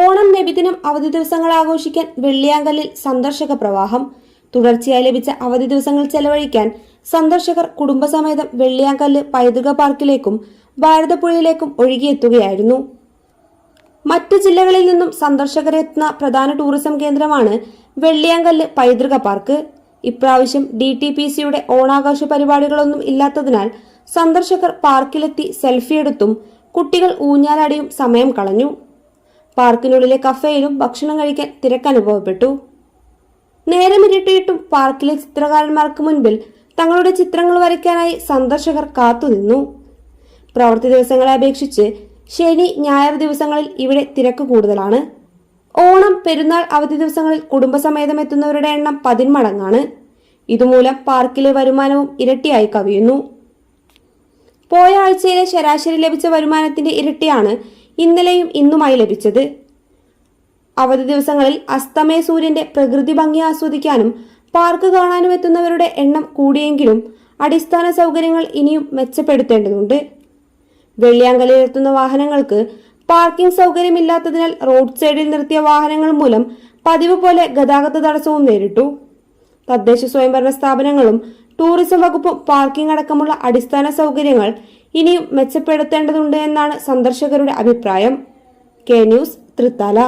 ഓണം നബിദിനം അവധി ദിവസങ്ങൾ ആഘോഷിക്കാൻ വെള്ളിയാങ്കല്ലിൽ സന്ദർശക പ്രവാഹം. തുടർച്ചയായി ലഭിച്ച അവധി ദിവസങ്ങൾ ചെലവഴിക്കാൻ സന്ദർശകർ കുടുംബസമേതം വെള്ളിയാങ്കല്ല് പൈതൃക പാർക്കിലേക്കും ഭാരതപ്പുഴയിലേക്കും ഒഴുകിയെത്തുകയായിരുന്നു. മറ്റു ജില്ലകളിൽ നിന്നും സന്ദർശകരെത്തുന്ന പ്രധാന ടൂറിസം കേന്ദ്രമാണ് വെള്ളിയാങ്കല്ല് പൈതൃക പാർക്ക്. ഇപ്രാവശ്യം ഡി ടി പി സിയുടെ ഓണാഘോഷ പരിപാടികളൊന്നും ഇല്ലാത്തതിനാൽ സന്ദർശകർ പാർക്കിലെത്തി സെൽഫിയെടുത്തും കുട്ടികൾ ഊഞ്ഞാലാടിയും സമയം കളഞ്ഞു. പാർക്കിനുള്ളിലെ കഫേയിലും ഭക്ഷണം കഴിക്കാൻ തിരക്കനുഭവപ്പെട്ടു നേരമിരട്ടിയിട്ടും പാർക്കിലെ ചിത്രകാരന്മാർക്ക് മുൻപിൽ തങ്ങളുടെ ചിത്രങ്ങൾ വരയ്ക്കാനായി സന്ദർശകർ കാത്തുനിന്നു. പ്രവൃത്തി ദിവസങ്ങളെ അപേക്ഷിച്ച് ശനി ഞായർ ദിവസങ്ങളിൽ ഇവിടെ തിരക്ക് കൂടുതലാണ്. ഓണം പെരുന്നാൾ അവധി ദിവസങ്ങളിൽ കുടുംബസമേതം എത്തുന്നവരുടെ എണ്ണം പതിന്മടങ്ങാണ്. ഇതുമൂലം പാർക്കിലെ വരുമാനവും ഇരട്ടിയായി കവിയുന്നു. പോയ ആഴ്ചയിലെ ശരാശരി ലഭിച്ച വരുമാനത്തിന്റെ ഇരട്ടിയാണ് ഇന്നലെയും ഇന്നുമായി ലഭിച്ചത്. അവധി ദിവസങ്ങളിൽ അസ്തമയ സൂര്യന്റെ പ്രകൃതി ഭംഗി ആസ്വദിക്കാനും പാർക്ക് കാണാനും എത്തുന്നവരുടെ എണ്ണം കൂടിയെങ്കിലും അടിസ്ഥാന സൗകര്യങ്ങൾ ഇനിയും മെച്ചപ്പെടുത്തേണ്ടതുണ്ട്. വെള്ളിയാങ്കലിൽ എത്തുന്ന വാഹനങ്ങൾക്ക് പാർക്കിംഗ് സൗകര്യമില്ലാത്തതിനാൽ റോഡ് സൈഡിൽ നിർത്തിയ വാഹനങ്ങൾ മൂലം പതിവ് പോലെ ഗതാഗത തടസ്സവും നേരിട്ടു. തദ്ദേശ സ്വയംഭരണ സ്ഥാപനങ്ങളും ടൂറിസം വകുപ്പും പാർക്കിംഗ് അടക്കമുള്ള അടിസ്ഥാന സൗകര്യങ്ങൾ ഇനിയും മെച്ചപ്പെടുത്തേണ്ടതുണ്ട് എന്നാണ് സന്ദർശകരുടെ അഭിപ്രായം. K news Thrithala.